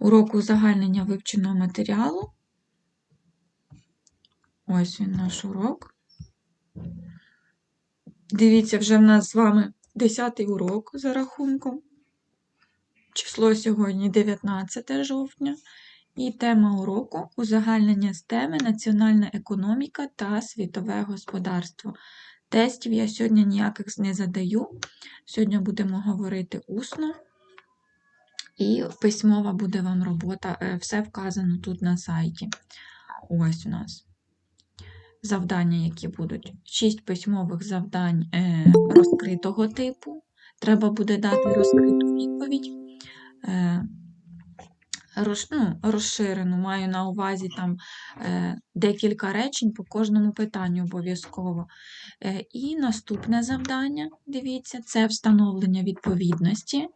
уроку узагальнення вивченого матеріалу. Ось він наш урок. Дивіться, вже в нас з вами 10 урок за рахунком. Число сьогодні 19 жовтня. І тема уроку узагальнення з теми Національна економіка та світове господарство. Тестів я сьогодні ніяких не задаю. Сьогодні будемо говорити усно. І письмова буде вам робота. е, Все вказано тут на сайті. Ось у нас завдання, які будуть. Шість письмових завдань е, розкритого типу. Треба буде дати розкриту відповідь. Ну, розширену, маю на увазі там е, декілька речень по кожному питанню обов'язково. Е, і наступне завдання, дивіться, це встановлення відповідності.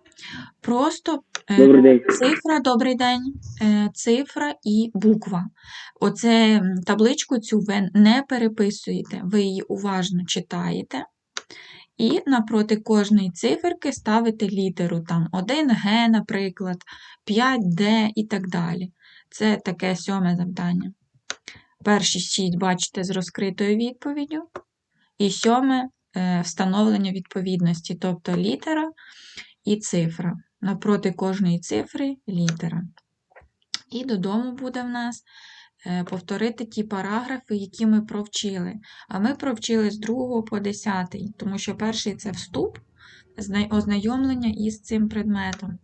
Просто е, Добрий день. Цифра, добрий день. Е, Цифра і буква. Оце табличку цю ви не переписуєте, ви її уважно читаєте. І напроти кожної циферки ставите літеру там 1Г, наприклад, 5D і так далі. Це таке сьоме завдання. Перші шість бачите з розкритою відповіддю. І сьоме е, встановлення відповідності, тобто літера і цифра. Напроти кожної цифри літера. І додому буде в нас повторити ті параграфи, які ми провчили. А ми провчили з 2 по 10, тому що перший це вступ, ознайомлення із цим предметом.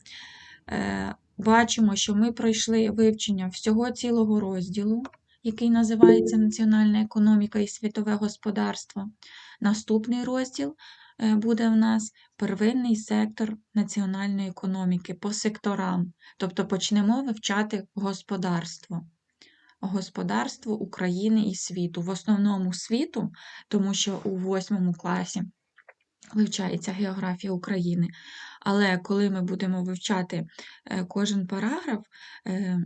Е, Бачимо, що ми пройшли вивчення всього цілого розділу, який називається Національна економіка і світове господарство. Наступний розділ е, буде в нас первинний сектор національної економіки по секторам. Тобто почнемо вивчати господарство. Господарство України і світу. В основному світу, тому що у восьмому класі вивчається географія України. Але коли ми будемо вивчати е, кожен параграф е,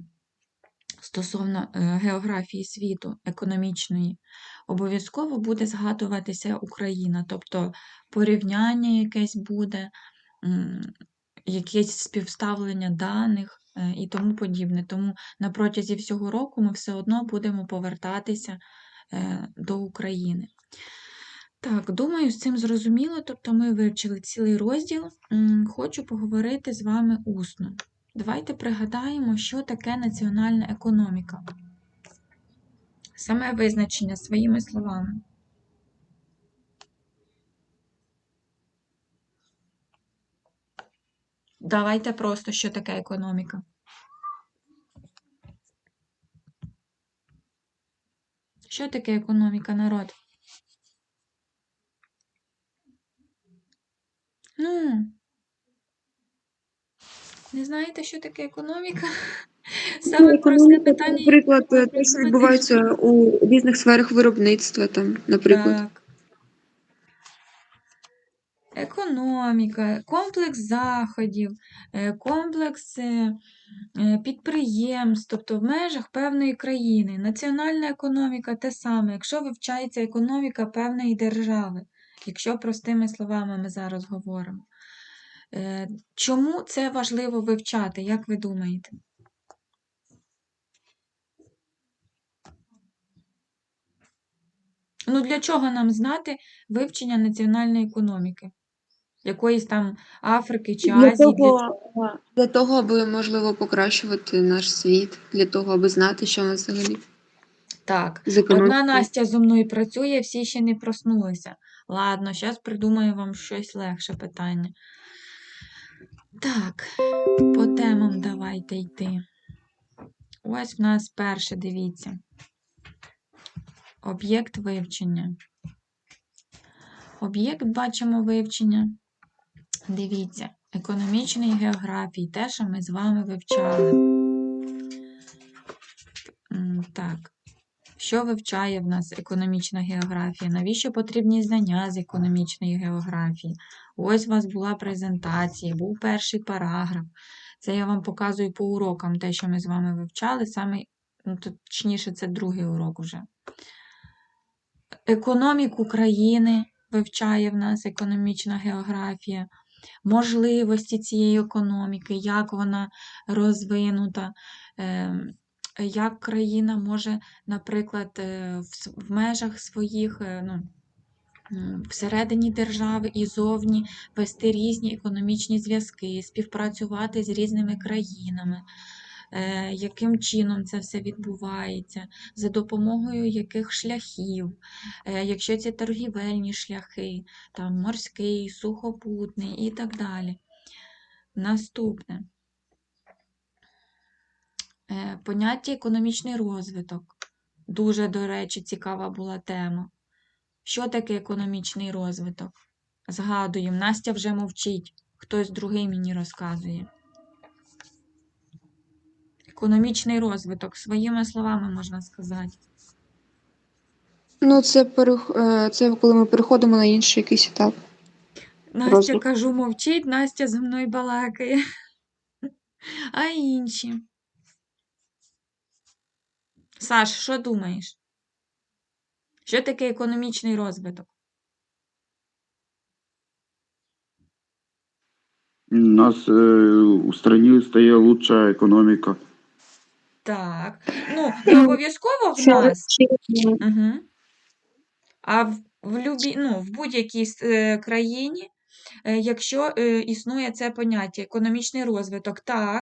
стосовно е, географії світу, економічної, обов'язково буде згадуватися Україна, тобто порівняння якесь буде, якесь співставлення даних і тому подібне. Тому на протязі всього року ми все одно будемо повертатися е, до України. Так, думаю, з цим зрозуміло. Тобто ми вивчили цілий розділ. Хочу поговорити з вами усно. Давайте пригадаємо, що таке національна економіка. Саме визначення своїми словами. Давайте просто, що таке економіка. Що таке економіка, народ? Ну, не знаєте, що таке економіка? Саме просте питання. наприклад, те, що відбувається у різних сферах виробництва, там, наприклад. Так. Економіка, комплекс заходів, е, комплекс е, підприємств, тобто в межах певної країни. Національна економіка те саме, якщо вивчається економіка певної держави, якщо простими словами ми зараз говоримо. Е, Чому це важливо вивчати, як ви думаєте? Ну, для чого нам знати вивчення національної економіки? Якоїсь там Африки чи Азії? Для того, для того, аби можливо покращувати наш світ, для того, аби знати, що ми взагалі Так, одна Настя зо мною працює, всі ще не проснулися. Ладно, зараз придумаю вам щось легше питання. Так, по темам давайте йти. Ось в нас перше, дивіться. Об'єкт вивчення. Об'єкт бачимо вивчення. Дивіться, економічної географії, те, що ми з вами вивчали. Так. Що вивчає в нас економічна географія? Навіщо потрібні знання з економічної географії? Ось у вас була презентація, був перший параграф. Це я вам показую по урокам, те, що ми з вами вивчали, саме, ну, точніше, це другий урок вже. Економіку країни вивчає в нас економічна географія. Можливості цієї економіки, як вона розвинута, ем, як країна може, наприклад, е, в межах своїх, е, ну, всередині держави і зовні вести різні економічні зв'язки, співпрацювати з різними країнами, е, яким чином це все відбувається, за допомогою яких шляхів, е, якщо це торгівельні шляхи, там морський, сухопутний і так далі. Наступне. Е, Поняття економічний розвиток. Дуже, до речі, цікава була тема. Що таке економічний розвиток? Згадуємо, Настя вже мовчить, хтось другий мені розказує. Економічний розвиток, своїми словами можна сказати. Ну, це перех... е, це коли ми переходимо на інший якийсь етап. Настя, Розвиток. кажу, мовчить, Настя зі мною балакає. А інші? Саш, що думаєш? Що таке економічний розвиток? У нас э, в стране стає лучша економіка. Так. Ну, не обов'язково в нас. Угу. А в, в, любі, ну, в будь-якій е, країні, е, якщо е, існує це поняття економічний розвиток, так,